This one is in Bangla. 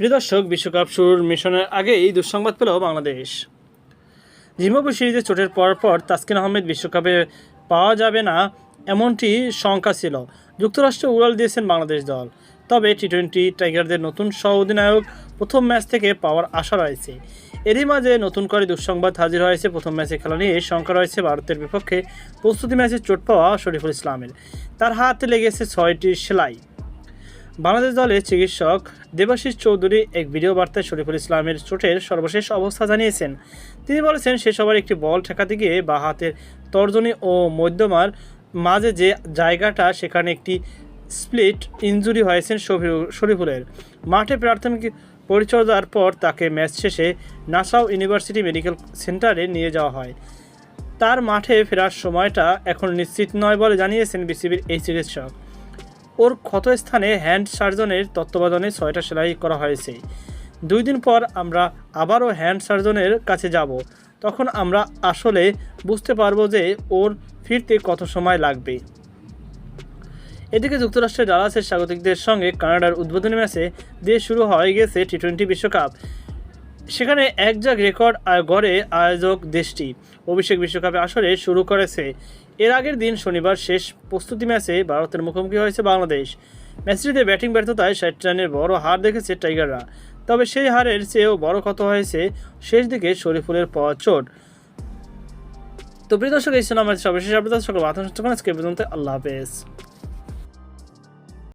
প্রিয় দর্শক, বিশ্বকাপ শুরুর মিশনের আগেই দুঃসংবাদ পেল বাংলাদেশ। জিম্বাবু সিরিজে চোটের পর পর তাসকিন আহমেদ বিশ্বকাপে পাওয়া যাবে না এমনটি শঙ্কা ছিল। যুক্তরাষ্ট্র উড়াল দিয়েছেন বাংলাদেশ দল। তবে টি টোয়েন্টি টাইগারদের নতুন সহ অধিনায়ক প্রথম ম্যাচ থেকে পাওয়ার আশা রয়েছে। এরই মাঝে নতুন করে দুঃসংবাদ হাজির হয়েছে প্রথম ম্যাচে খেলা নিয়ে। শঙ্কা রয়েছে ভারতের বিপক্ষে প্রস্তুতি ম্যাচে চোট পাওয়া শরীফুল ইসলামের। তার হাতে লেগেছে ছয়টি সেলাই। বাংলাদেশ দলের চিকিৎসক দেবাশিস চৌধুরী এক ভিডিও বার্তায় শরীফুল ইসলামের চোটের সর্বশেষ অবস্থা জানিয়েছেন। তিনি বলেছেন, সে সবার একটি বল ঠেকাতে গিয়ে বা হাতের তর্জনী ও মধ্যমার মাঝে যে জায়গাটা, সেখানে একটি স্প্লিট ইনজুরি হয়েছেন শরীফুলের। মাঠে প্রাথমিক পরিচর্যার পর তাকে ম্যাচ শেষে নাসাও ইউনিভার্সিটি মেডিকেল সেন্টারে নিয়ে যাওয়া হয়। তার মাঠে ফেরার সময়টা এখন নিশ্চিত নয় বলে জানিয়েছেন বিসিবির এই চিকিৎসক। ওর ক্ষতস্থানে হ্যান্ড সার্জনের তত্ত্বাবধানে ছয়টা সেলাই করা হয়েছে। দুই দিন পর আমরা আবারও হ্যান্ড সার্জনের কাছে যাব। তখন আমরা আসলে বুঝতে পারব যে ওর ফিরতে কত সময় লাগবে। এদিকে যুক্তরাষ্ট্রের ডালাসের স্বাগতিকদের সঙ্গে কানাডার উদ্বোধনী ম্যাচে দিয়ে শুরু হয়ে গেছে টি টোয়েন্টি বিশ্বকাপ। সেখানে একজাক রেকর্ড গড়ে আয়োজক দেশটি অভিষেক বিশ্বকাপে আসরে শুরু করেছে। এর আগের দিন শনিবার শেষ প্রস্তুতি ম্যাচে ভারতের মুখোমুখি হয়েছে বাংলাদেশ। ম্যাচটিতে ব্যাটিং ব্যর্থতায় ষাট রানের বড় হার দেখেছে টাইগাররা। তবে সেই হারের চেয়েও বড় ক্ষত হয়েছে শেষ দিকে শরীফুলের পাওয়া চোট। তো প্রিয় দর্শক, এই ছিল আমাদের সর্বশেষ আপডেট। সকল অনুষ্ঠান আজকে পর্যন্ত আল্লাহ হাফেজ।